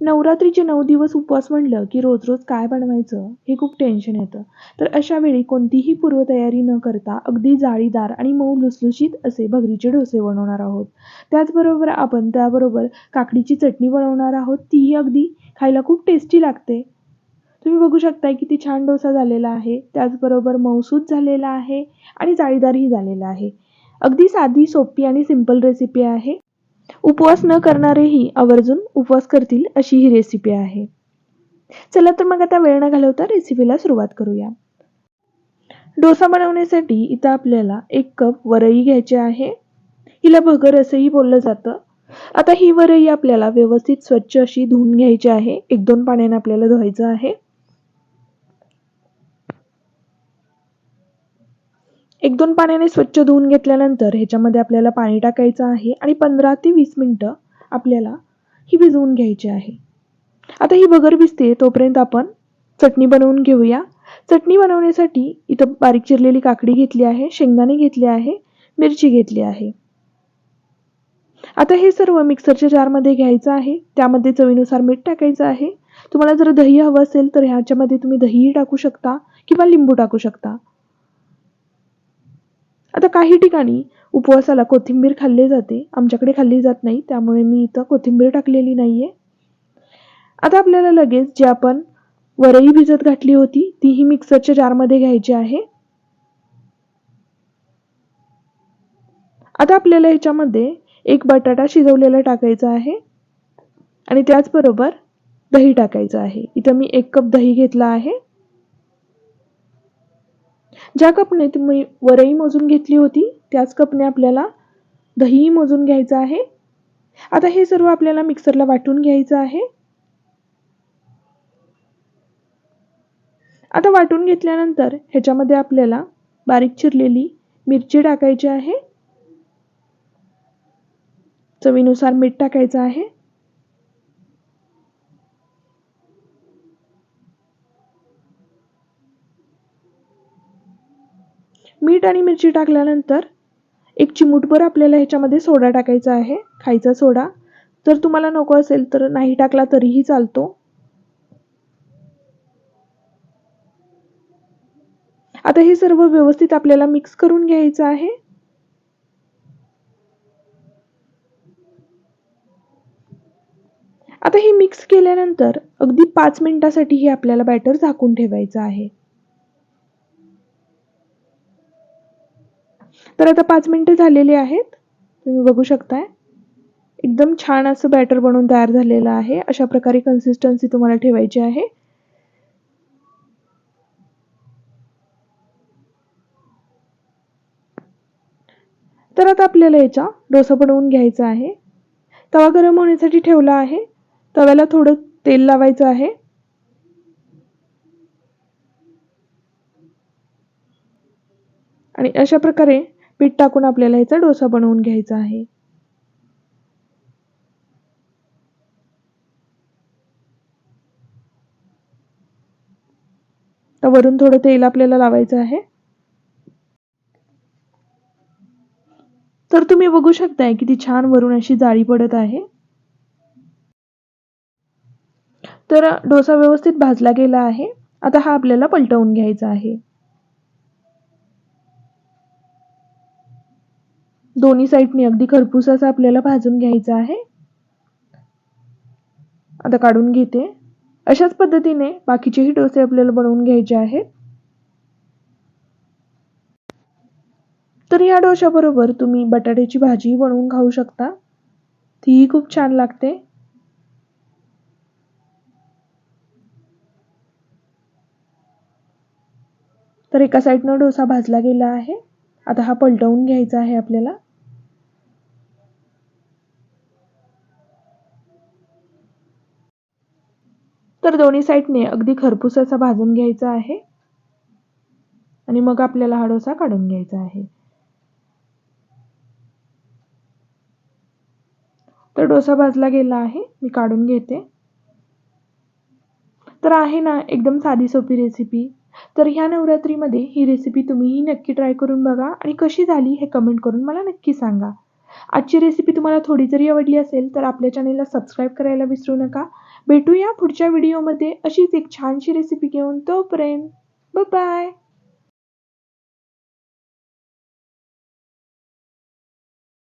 नवरात्रीचे नऊ दिवस उपवास म्हणलं की रोज रोज काय बनवायचं हे खूप टेन्शन येतं. तर अशा वेळी कोणतीही पूर्वतयारी न करता अगदी जाळीदार आणि मऊ लुसलुशीत असे भगरीचे डोसे बनवणार आहोत. त्याचबरोबर आपण त्याबरोबर काकडीची चटणी बनवणार आहोत. तीही अगदी खायला खूप टेस्टी लागते. तुम्ही बघू शकताय किती छान डोसा झालेला आहे. त्याचबरोबर मऊसूद झालेला आहे आणि जाळीदारही झालेला आहे. अगदी साधी सोपी आणि सिंपल रेसिपी आहे. उपवास न करणारेही आवर्जून उपवास करतील अशी ही रेसिपी आहे. चला तर मग आता वेळ न घालवता रेसिपीला सुरुवात करूया. डोसा बनवण्यासाठी इथं आपल्याला एक कप वरई घ्यायची आहे. हिला भगर असंही बोललं जातं. आता ही वरई आपल्याला व्यवस्थित स्वच्छ अशी धुवून घ्यायची आहे. एक दोन पाण्याने आपल्याला धुवायचं आहे. एक दोन पाण्याने स्वच्छ धुवून घेतल्यानंतर ह्याच्यामध्ये आपल्याला पाणी टाकायचं आहे आणि पंधरा ते वीस मिनटं आपल्याला ही भिजवून घ्यायची आहे. आता ही बगर भिजते तोपर्यंत आपण चटणी बनवून घेऊया. चटणी बनवण्यासाठी इथं बारीक चिरलेली काकडी घेतली आहे शेंगदाणे घेतले आहे मिरची घेतली आहे. आता हे सर्व मिक्सरच्या जारमध्ये घ्यायचं आहे. त्यामध्ये चवीनुसार मीठ टाकायचं आहे. तुम्हाला जर दही हवं असेल तर ह्याच्यामध्ये तुम्ही दहीही टाकू शकता किंवा लिंबू टाकू शकता. आता काही ठिकाणी उपवासाला कोथिंबीर खाल्ली जाते. आमच्याकडे खाल्ली जात नाही त्यामुळे मी इथं कोथिंबीर टाकलेली नाही आहे आता आपल्याला लगेच जे आपण वरई भिजत घातली होती तीही मिक्सरच्या जारमध्ये घ्यायची आहे. आता आपल्याला ह्याच्यामध्ये एक बटाटा शिजवलेला टाकायचा आहे. आणि त्याचबरोबर दही टाकायचं आहे. इथं मी एक कप दही घेतला आहे. ज्या कपने तुम्ही वरई मोजून घेतली होती त्याच कपने आपल्याला दही मोजून घ्यायचं आहे. आता हे सर्व आपल्याला मिक्सरला वाटून घ्यायचं आहे. आता वाटून घेतल्यानंतर ह्याच्यामध्ये आपल्याला बारीक चिरलेली मिरची टाकायची आहे. चवीनुसार मीठ टाकायचं आहे. मीठ आणि मिरची टाकल्यानंतर एक चिमूटभर आपल्याला ह्याच्यामध्ये सोडा टाकायचा आहे खायचा सोडा. जर तुम्हाला नको असेल तर नाही टाकला तरीही चालतो. आता हे सर्व व्यवस्थित आपल्याला मिक्स करून घ्यायचं आहे. आता हे मिक्स केल्यानंतर अगदी पाच मिनिटासाठी हे आपल्याला बॅटर झाकून ठेवायचं आहे. तर आता पाच मिनटं झालेली आहेत. तुम्ही बघू शकताय. एकदम छान असं बॅटर बनवून तयार झालेलं आहे. अशा प्रकारे कन्सिस्टन्सी तुम्हाला ठेवायची आहे. तर आता आपल्याला याचा डोसा बनवून घ्यायचा आहे. तवा गरम होण्यासाठी ठेवला आहे. तव्याला थोडं तेल लावायचं आहे. आणि अशा प्रकारे पीठ टाकून आपल्याला ह्याचा डोसा बनवून घ्यायचा आहे. तर वरून थोडं तेल आपल्याला लावायचं आहे. तर तुम्ही बघू शकताय किती छान वरून अशी जाळी पडत आहे. तर डोसा व्यवस्थित भाजला गेला आहे. आता हा आपल्याला पलटवून घ्यायचा आहे. दोन्ही साईडनी अगदी खरपूस असा आपल्याला भाजून घ्यायचं आहे. आता काढून घेते. अशाच पद्धतीने बाकीचेही डोसे आपल्याला बनवून घ्यायचे आहेत. तर या डोशाबरोबर तुम्ही बटाट्याची भाजीही बनवून खाऊ शकता. तीही खूप छान लागते. तर एका साईडनं डोसा भाजला गेला आहे. आता हा पलटवून घ्यायचा आहे आपल्याला. तर दोन्ही साईडने अगदी खरपूस असा भाजून घ्यायचा आहे. आणि मग आपल्याला हा डोसा काढून घ्यायचा आहे. तर डोसा भाजला गेला आहे. मी काढून घेते. तर आहे ना एकदम साधी सोपी रेसिपी तर ह्या नवरात्रीमध्ये ही रेसिपी तुम्हीही नक्की ट्राय करून बघा आणि कशी झाली हे कमेंट करून मला नक्की सांगा. आजची रेसिपी तुम्हाला थोडी जरी आवडली असेल तर आपल्या चॅनेलला सबस्क्राईब करायला विसरू नका. भेटूया पुढच्या व्हिडिओमध्ये अशीच एक छानशी रेसिपी घेऊन तोपर्यंत बाय